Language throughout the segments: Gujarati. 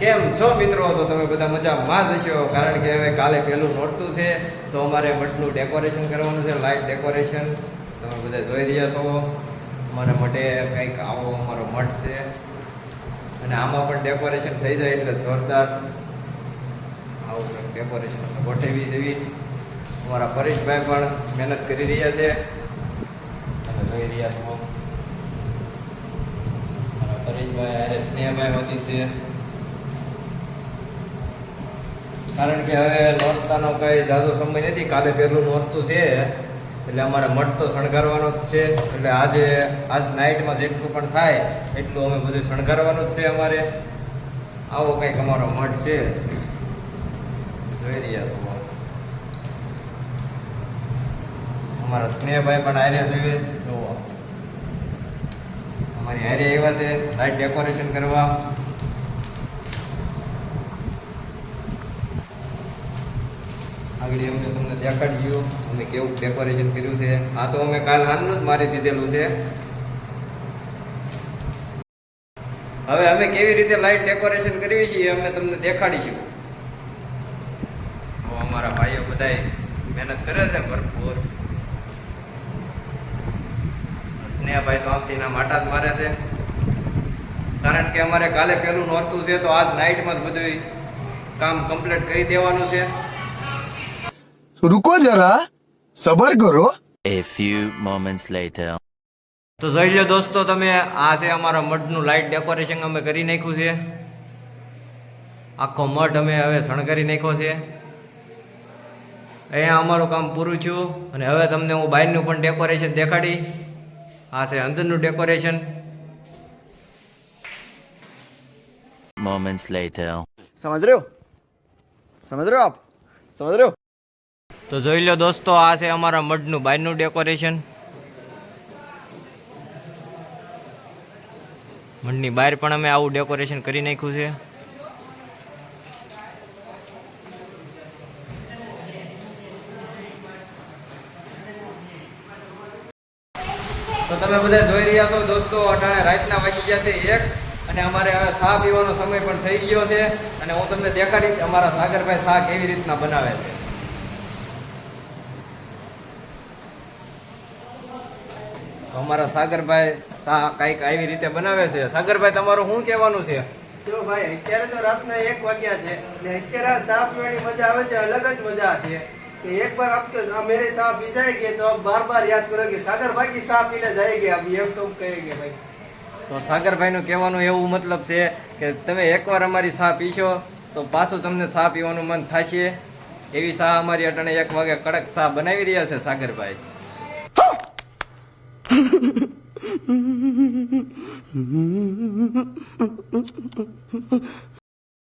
કેમ છો મિત્રો? તો તમે બધા મજામાં જ હશો. કારણ કે હવે કાલે પહેલું નોરતું છે. તો અમારે મઠનું ડેકોરેશન કરવાનું છે લાઇટ ડેકોરેશન તમે બધા જોઈ રહ્યા છો. અમારા માટે કંઈક આવો અમારો મઠ છે. અને આમાં પણ ડેકોરેશન થઈ જાય એટલે જોરદાર આવું કંઈક ડેકોરેશન ગોઠવી જેવી અમારા પરેશભાઈ પણ મહેનત કરી રહ્યા છે. તમે જોઈ રહ્યા છો. મારા પરેશભાઈ અરે સ્નેહભાઈ વતી છે. કારણ કે હવે નોરતાનો કઈ જાદો સમય નથી. કાલે પહેલું નોરતું છે. એટલે અમારે મઠ તો શણગારવાનો જ છે. એટલે આજે, આજ નાઇટમાં જેટલું પણ થાય, એટલું અમે બધું શણગારવાનું જ છે અમારે. આવો કંઈક અમારો મઠ છે. જોઈ રહ્યા છો અમારા સ્નેહભાઈ પણ હાર્યા છે. જોવા અમારી હારે આવ્યા છે. લાઈટ ડેકોરેશન કરવા. આગળ અમને તમને દેખાડજો. અમે કેવું ડેકોરેશન કર્યું છે? આ તો અમે કાલ હાલનું જ મારી દીધેલું છે. હવે અમે કેવી રીતે લાઈટ ડેકોરેશન કરવી છીએ અમે તમને દેખાડીશું. અમારા ભાઈઓ બધા મહેનત કરે છે ભરપૂર. સ્નેહભાઈ તો આમથી ના માટા જ મારે છે. કારણ કે અમારે કાલે પેલું નોરતું છે તો આજ નાઇટમાં જ બધું કામ કમ્પ્લીટ કરી દેવાનું છે. રૂકો જરા સબર કરો. A few moments later. તો જોઈ લો દોસ્તો તમે આ છે અમારા મઢનું લાઇટ ડેકોરેશન અમે કરી નાખ્યું છે. આખો મઢ અમે હવે શણગારી નાખ્યો છે. અહીંયા અમારું કામ પૂરું થયું અને હવે તમને હું બહારનું પણ ડેકોરેશન દેખાડી. આ છે અંદરનું ડેકોરેશન Moments later. સમજ રહ્યો? સમજ રહ્યો આપ? સમજ રહ્યો? તો જોઈ લો દોસ્તો, આ છે અમારા મઢનું બહારનું ડેકોરેશન મઢની બહાર પણ અમે આવું ડેકોરેશન કરી નાખ્યું છે. તો તમે બધા જોઈ રહ્યા છો દોસ્તો, અટાણે રાતના વાગી ગયા છે એક અને અમારે હવે શાહ પીવાનો સમય પણ થઈ ગયો છે અને હું તમને દેખાડીશ અમારા સાગરભાઈ ચા કેવી રીતના બનાવે છે. તો અમારા સાગરભાઈ શાહ કાંઈક આવી રીતે બનાવે છે. સાગરભાઈ તમારું શું કહેવાનું છે? જો ભાઈ અત્યારે તો રાતના એક વાગ્યા છે ને અત્યારે શાહ પીવાની મજા આવે છે અલગ જ મજા છે. કે એક બાર આપ તો મેરે શાહ પી જાય ગયા તો આપ બાર બાર યાદ કરો કે સાગરભાઈ કી શાહ પીને જાય ગયા. અભી એમ તો કહે કે ભાઈ. તો સાગરભાઈનું કહેવાનું એવું મતલબ છે કે તમે એકવાર અમારી શાહ પીશો તો પાછું તમને ચા પીવાનું મન થશે. એવી સાહ અમારી અટણે એક વાગે કડક સાહ બનાવી રહ્યા છે સાગરભાઈ.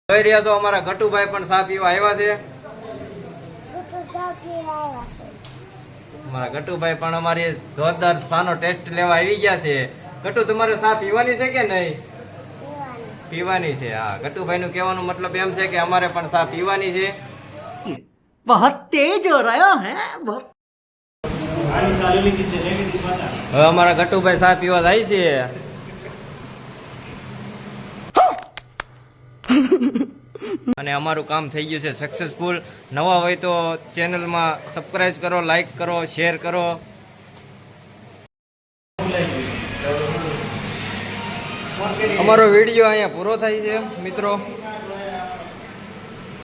જોઈ રહ્યા છો અમારા ગટુભાઈ પણ સા પીવા આવ્યા છે. અમારા ગટુભાઈ પણ અમારી જોરદાર સાનો ટેસ્ટ લેવા આવી ગયા છે. ગટુ તમારે સા પીવાની છે કે નહીં? પીવાની છે, હા. ગટુભાઈ નું કહેવાનું મતલબ એમ છે કે અમારે પણ સા પીવાની છે. બહુ તેજ રહ્યો હે બહુ હવે અમારા ગટુભાઈ સાહેબ પીવા જાય છે. અને અમારું કામ થઈ ગયું છે સક્સેસફુલ નવા હોય તો ચેનલમાં સબસ્ક્રાઇબ કરો લાઈક કરો શેર કરો. અમારો વીડિયો અહીંયા પૂરો થાય છે, મિત્રો.